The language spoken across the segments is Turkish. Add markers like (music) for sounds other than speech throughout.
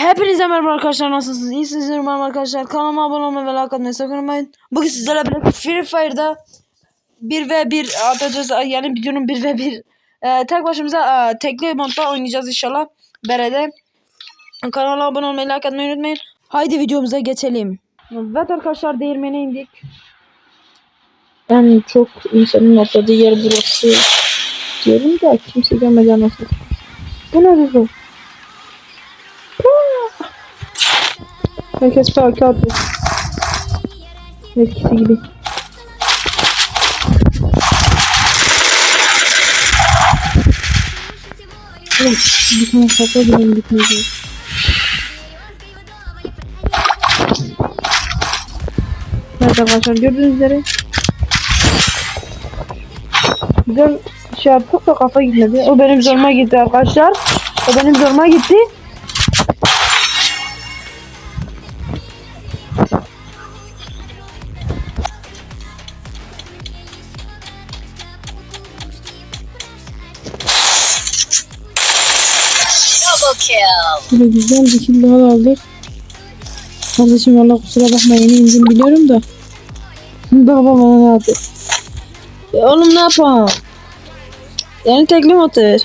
Hepinize merhaba arkadaşlar nasılsınız? İyisiniz umarım arkadaşlar. Kanalıma abone olmayı ve like atmayı sakın unutmayın. Bugün sizlerle birlikte Free Fire'da 1 ve 1 atacağız. Yani videonun 1 ve 1. Ee, tek başımıza e, tekli modda oynayacağız inşallah. Berede. Kanala abone olmayı like atmayı unutmayın. Haydi videomuza geçelim. Evet arkadaşlar değirmene indik. Yani çok insanın atladığı yer burası diyorum da kimse görmeden nasıl. Bu ne bu? Herkes parka atıyor. Eskisi gibi. Oğlum bir tane kafa bile bitmeyecek. Evet arkadaşlar gördüğünüz üzere Güzel şey yaptık da kafa gitmedi. O benim zoruma gitti arkadaşlar. O benim zoruma gitti. Böyle güzel bir kill daha aldık. Kardeşim valla kusura bakma yeni indim biliyorum da. Baba bana ne yaptı? Ya oğlum ne yapalım? Yani teklim otur.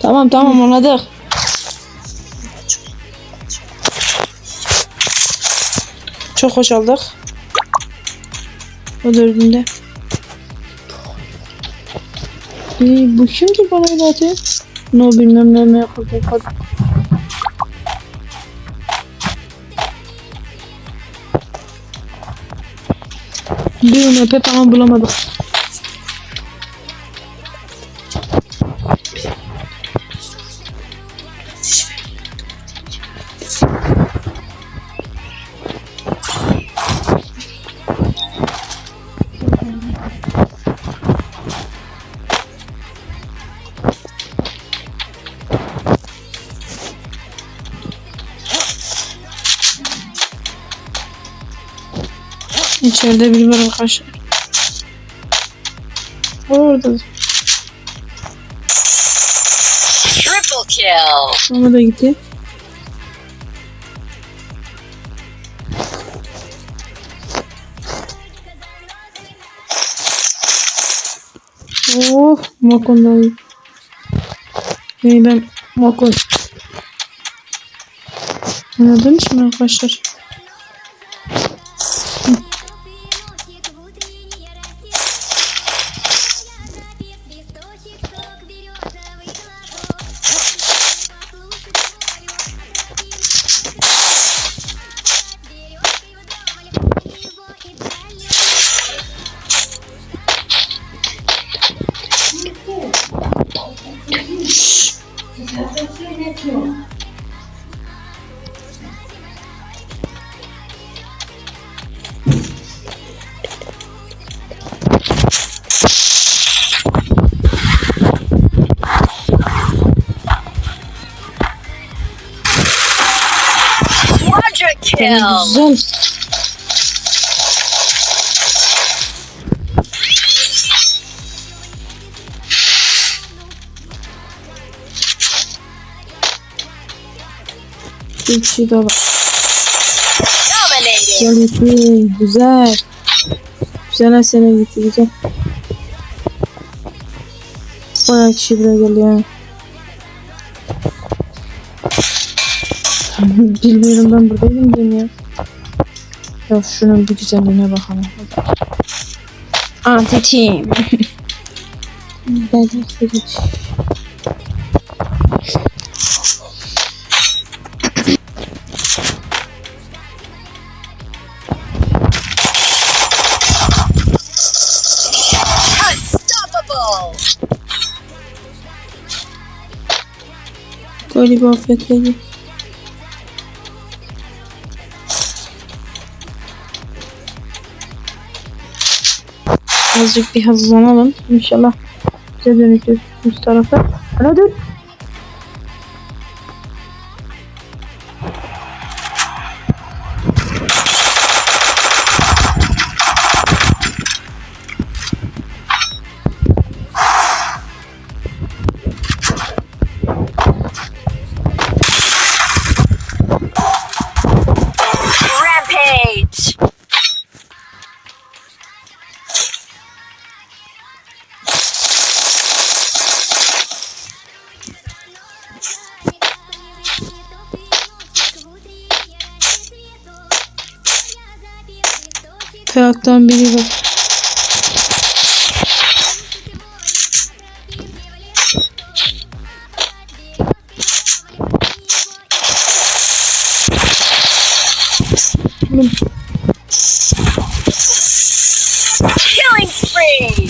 Tamam tamam anladık. Çok hoş aldık. O dördünde. Ee, bu kimdir bana öyle atıyor? No bilmem ne mi yapacak hadi. Bir MP falan bulamadık. İçeride biri var arkadaşlar. Orada. Triple kill. Ama da gitti. Oh, Makon'dan. Yani ben Makon. Anladın mı arkadaşlar? Kill. Güzel. Bir şey daha var. Güzel gitti. Güzel. Güzel sene gitti. Güzel. Bayağı kişi buraya geldi (laughs) Bilmiyorum ben buradayım diyeyim ya. Ya şunun bir güzelliğine bakalım. Anti team. ben de hiç. Unstoppable. Galiba affetledi. Azıcık bir hızlanalım. İnşallah bize dönüşür üst tarafa. Ana dur. Sabahtan beri bak. Killing spree.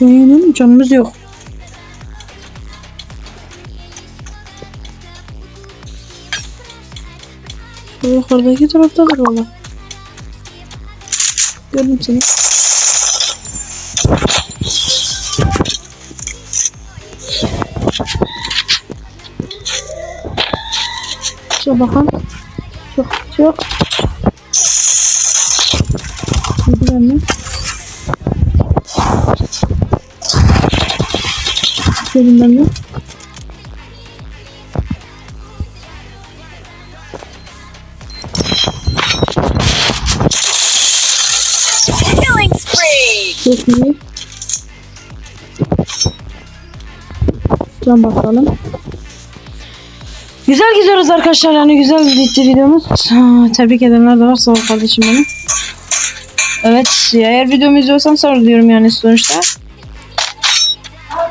İnelim canımız yok. Yukarıdaki taraftadır valla. Gördüm seni. Şuna bakalım. Çok çok. Gidiyor mu? Gelin ben de. Çok iyi. Can bakalım. Güzel gidiyoruz arkadaşlar yani güzel bitti videomuz. Tebrik edenler de var sağ kardeşim benim. Evet eğer videomu izliyorsan sağ diyorum yani sonuçta.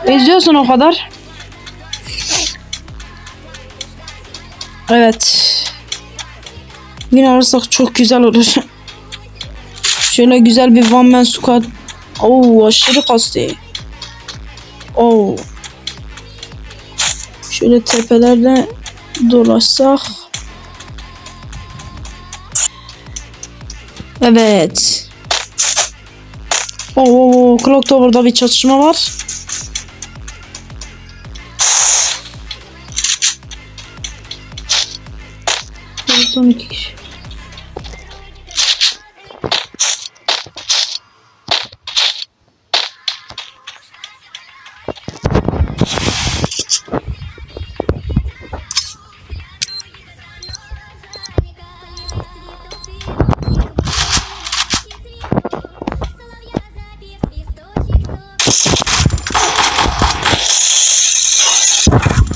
İzliyorsun o kadar. Evet. Yine ararsak çok güzel olur. (laughs) Şöyle güzel bir one man squad. Oo aşırı kastı. Oo. Şöyle tepelerde dolaşsak. Evet. Oo, Clock Tower'da bir çatışma var. Son iki kişi.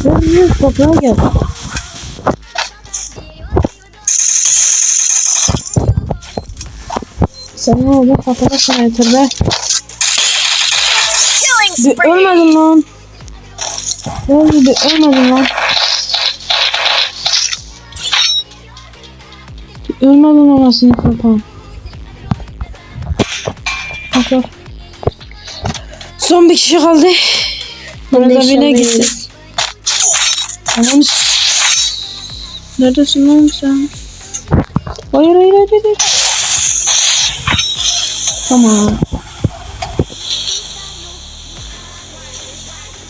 Gel gel toprağa gel. Sen ne oldu kafana sanatır be. Killing Bir ölmedin lan. Ne bir ölmedin lan. Bir ölmedin anasını. Bak bak. Son bir kişi kaldı. Burada bine gitsin. Anam. Neredesin lan sen? Hayır hayır hayır hayır. Tamam.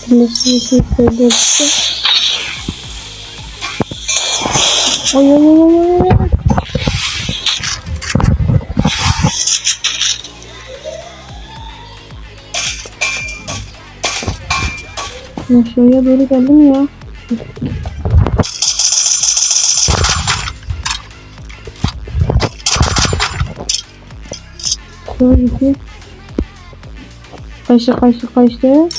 Nasıl bir şey söylerse. Ay ay ay ay ay. Aşağıya doğru geldim ya. Şöyle ki. Kaçtı kaçtı kaçtı.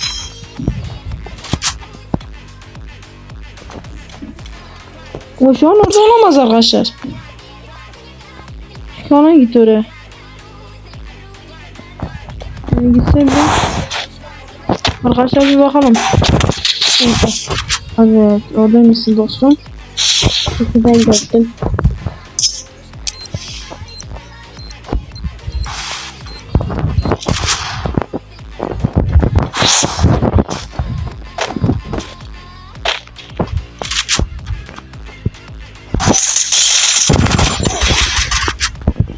O şu an orada olamaz arkadaşlar. Şu an git oraya. Yani gitse bile. Arkadaşlar bir bakalım. Evet oradaymışsın dostum. Çünkü ben gördüm.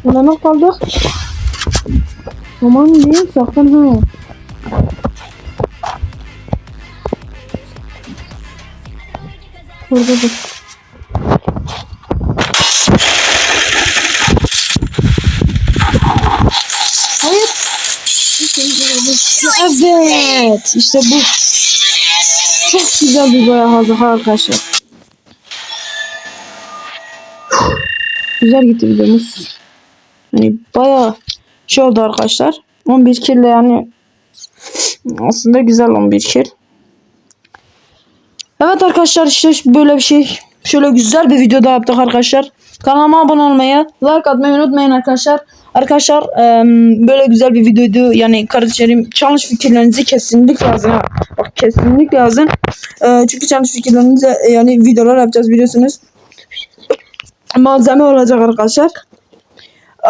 Ne kaldık? Aman değil sakın ha. Burada dur. Hayır. Evet. işte bu. Çok güzel bir boya aldık arkadaşlar. Güzel gitti videomuz. Yani bayağı şey oldu arkadaşlar. 11 kill yani aslında güzel 11 kill. Evet arkadaşlar işte böyle bir şey. Şöyle güzel bir video da yaptık arkadaşlar. Kanalıma abone olmayı, like atmayı unutmayın arkadaşlar. Arkadaşlar böyle güzel bir videoydu. Yani kardeşlerim challenge fikirlerinizi kesinlikle yazın. Bak kesinlikle yazın. E, çünkü challenge fikirlerinizi e, yani videolar yapacağız biliyorsunuz. Malzeme olacak arkadaşlar. Ee,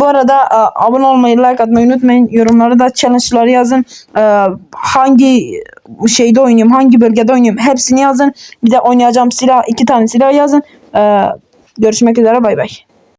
bu arada e, abone olmayı, like atmayı unutmayın. Yorumlara da challenge'ları yazın. Ee, hangi şeyde oynuyorum, hangi bölgede oynuyorum hepsini yazın. Bir de oynayacağım silah, iki tane silah yazın. Ee, görüşmek üzere bay bay.